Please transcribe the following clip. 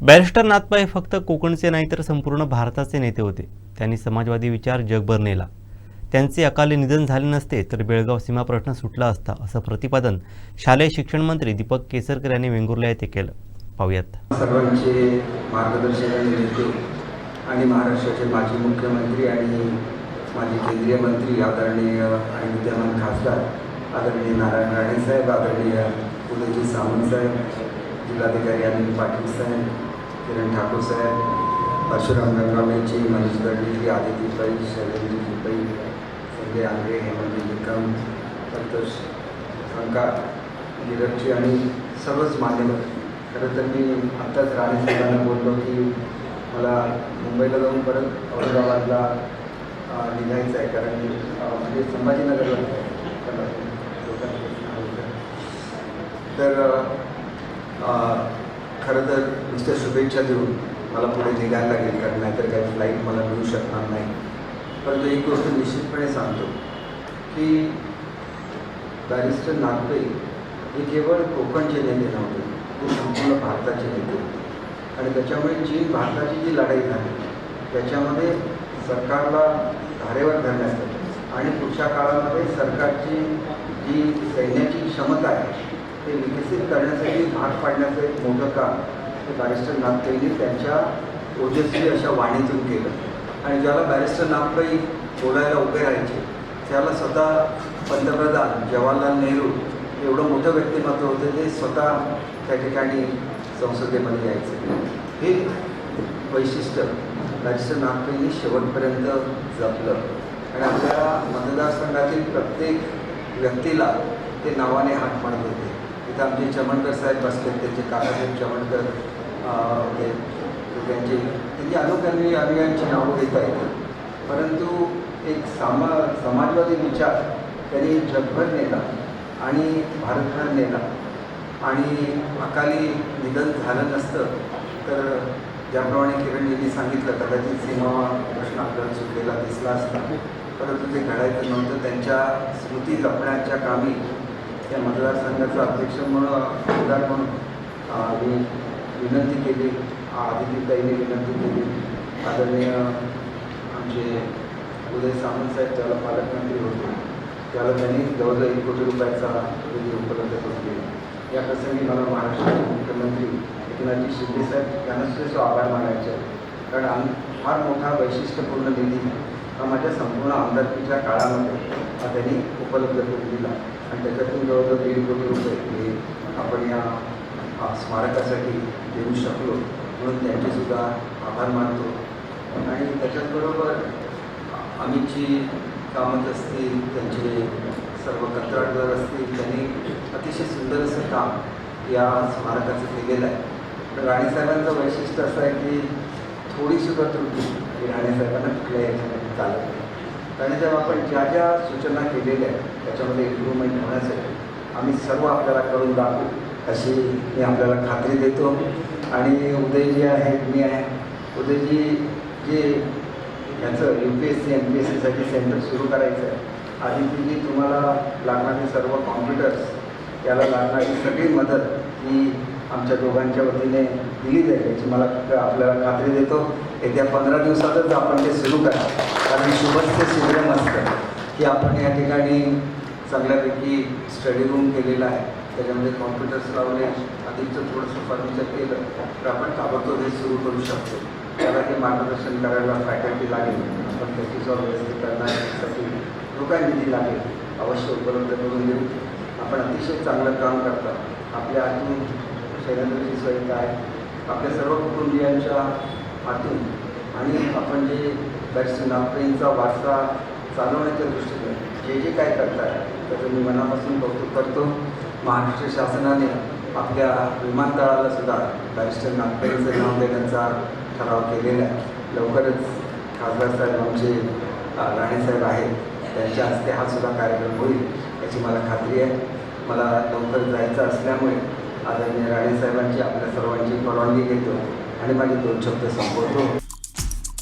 Barrister नाथपाय फक्त कोकणचे नाही तर संपूर्ण भारताचे नेते होते. त्यांनी समाजवादी विचार जगभर नेला. त्यांचे अकाली निधन झाले नसते तर बेळगाव सीमा प्रश्न सुटला असता असं प्रतिपादन शालेय शिक्षण मंत्री दीपक केसरकर यांनी वेंगुर्ला येथे केलं. पाहूयात. सर्वांचे मार्गदर्शक आणि नेते आणि महाराष्ट्राचे माजी मुख्यमंत्री आणि माजी केंद्रीय मंत्री आदरणीय आणि विद्यमान खासदार आदरणीय नारायण राणे साहेब आदरणीय उदयजी सावंत साहेब जिल्हाधिकारी अनिल पाटील साहेब किरण ठाकूर साहेब परशुराम गंगामेची मनीष गडली आदिती पै शैलेंद्रजी पै संजय आंग्रे हेमंत निकम संतोष संका नीरजची आणि सर्वच मान्यवर. खरं तर मी आत्ताच राणे साहेबांना बोललो की मला मुंबईला जाऊन परत औरंगाबादला निघायचं आहे. कारण मी म्हणजे संभाजीनगरला तर खरं तर नुसत्या शुभेच्छा देऊन मला पुढे निघायला लागेल कारण नाहीतर काही फ्लाईट मला मिळू शकणार नाही. परंतु एक गोष्ट निश्चितपणे सांगतो की बॅरिस्टर नागपे हे केवळ कोकणचे नेते नव्हते ते संपूर्ण भारताचे नेते होते. आणि त्याच्यामुळे जी भारताची जी लढाई झाली त्याच्यामध्ये सरकारला धारेवर धरण्यासाठी आणि पुढच्या काळामध्ये सरकारची जी सैन्याची क्षमता आहे ते विकसित करण्यासाठी भाग पाडण्याचं एक मोठं काम बॅरिस्टर नागपैंनी त्यांच्या ओजस्वी अशा वाणीतून केलं. आणि ज्याला बॅरिस्टर नागपै बोलायला उभे राहायचे त्याला स्वतः पंतप्रधान जवाहरलाल नेहरू एवढं मोठं व्यक्तिमत्व होतं ते स्वतः त्या ठिकाणी संसदेमध्ये यायचे. हे वैशिष्ट्य बॅरिस्टर नागपूरनी शेवटपर्यंत जपलं. आणि आपल्या मतदारसंघातील प्रत्येक व्यक्तीला ते नावाने हात म्हणत होते इथं आमचे चमणकर साहेब बसले त्यांचे काकासाहेब चमणकर त्यांचे त्यांची अनुकरणी अनुयांची नावं घेता येतात. परंतु एक सामा समाजवादी विचार त्यांनी जगभर नेला आणि भारतभर नेला. आणि अकाली निधन झालं नसतं तर ज्याप्रमाणे किरणजींनी सांगितलं कदाचित सीमा प्रश्न आपल्याला सुटलेला दिसला असता परंतु ते घडायचं नव्हतं. त्यांच्या स्मृती जपण्याच्या कामी या मतदारसंघाचं अध्यक्ष म्हणून आमदार म्हणून मी विनंती केली. आदितीताईने विनंती केली. आदरणीय आमचे उदय सामंत साहेब त्याला पालकमंत्री होते त्याला त्यांनी जवळजवळ एक कोटी रुपयाचा निधी उपलब्ध करून दिला. या प्रसंगी मला महाराष्ट्राचे मुख्यमंत्री एकनाथजी शिंदे साहेब यांना सुद्धा आभार मानायचे कारण आम फार मोठा वैशिष्ट्यपूर्ण निधी हा माझ्या संपूर्ण आमदारकीच्या काळामध्ये हा त्यांनी उपलब्ध करून दिला. आणि त्याच्यातून जवळजवळ दीड कोटी रुपये स्मारकासाठी देऊ शकलो. म्हणून त्यांचेसुद्धा आभार मानतो. आणि त्याच्याचबरोबर अमितजी कामत असतील त्यांचे सर्व कंत्राटदार असतील त्यांनी अतिशय सुंदर असं काम या स्मारकाचं केलेलं आहे. तर राणेसाहेबांचं वैशिष्ट्य असं आहे की थोडीसुद्धा त्रुटी ही राणेसाहेबांना कुठल्या याच्यामध्ये चालत नाही. राणेसाहेब आपण ज्या ज्या सूचना केलेल्या आहेत त्याच्यामध्ये इम्प्रूव्हमेंट होण्यासाठी आम्ही सर्व आपल्याला करून दाखवू अशी मी आपल्याला खात्री देतो. आणि उदयजी आहेत मी आहे. उदयजी जे याचं U P S C M P S सीसाठी सेंटर सुरू करायचं आहे. आदितीजी तुम्हाला लागणारे सर्व कॉम्प्युटर्स याला लागणारी सगळी मदत ही आमच्या दोघांच्या वतीने दिली जाईल याची मला आपल्याला खात्री देतो. येत्या पंधरा दिवसातच आपण ते सुरू करा कारण शुभस्य शिबिरम असतं की आपण या ठिकाणी चांगल्यापैकी स्टडी रूम केलेला आहे. त्याच्यामध्ये कॉम्प्युटर्स लावले अधिकचं थोडंसं फर्निचर केलं तर आपण ताबडतोब हे सुरू करू शकतो. त्याला हे मार्गदर्शन करायला फॅकल्टी लागेल. आपण त्याची व्यवस्थित करण्यासाठी लोकांनी निधी लागेल. अवश्य उपलब्ध करून देऊ. आपण अतिशय चांगलं काम करतो. आपल्या हातून शैलेंद्रची सहित आहे आपल्या सर्व कुटुंबियांच्या हातून आणि आपण जे बॅरिस्टर नागप्रेमचा वारसा चालवण्याच्या दृष्टीने जे जे काय करताय त्याचं मी मनापासून कौतुक करतो. महाराष्ट्र शासनाने आपल्या विमानतळाला सुद्धा बॅरिस्टर नागपूरचं नाव देण्याचा ठराव केलेला आहे. लवकरच खासदार साहेब आमचे राणेसाहेब आहेत. त्यांच्या हस्ते हा सुद्धा कार्यक्रम होईल याची मला खात्री आहे. मला लवकर जायचं असल्यामुळे आदरणीय राणेसाहेबांची आपल्या सर्वांची परवानगी घेतो आणि माझे दोन शब्द संपवतो.